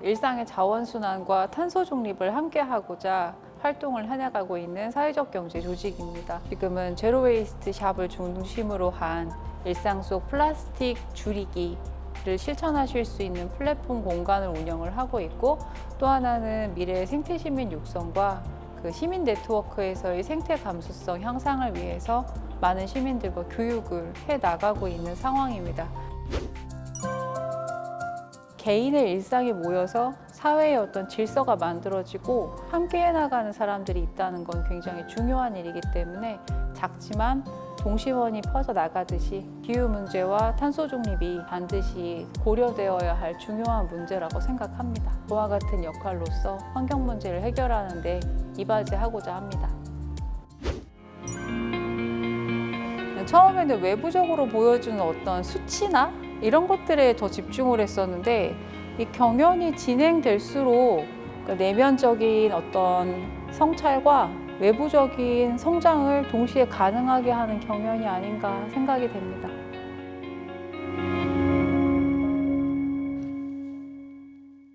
일상의 자원순환과 탄소 중립을 함께하고자 활동을 해나가고 있는 사회적 경제 조직입니다. 지금은 제로 웨이스트 샵을 중심으로 한 일상 속 플라스틱 줄이기를 실천하실 수 있는 플랫폼 공간을 운영을 하고 있고 또 하나는 미래의 생태 시민 육성과 그 시민 네트워크에서의 생태 감수성 향상을 위해서 많은 시민들과 교육을 해 나가고 있는 상황입니다. 개인의 일상이 모여서 사회의 어떤 질서가 만들어지고 함께 해나가는 사람들이 있다는 건 굉장히 중요한 일이기 때문에 작지만 동심원이 퍼져 나가듯이 기후 문제와 탄소 중립이 반드시 고려되어야 할 중요한 문제라고 생각합니다. 저와 같은 역할로서 환경 문제를 해결하는 데 이바지하고자 합니다. 처음에는 외부적으로 보여주는 어떤 수치나 이런 것들에 더 집중을 했었는데 이 경연이 진행될수록 그 내면적인 어떤 성찰과 외부적인 성장을 동시에 가능하게 하는 경연이 아닌가 생각이 됩니다.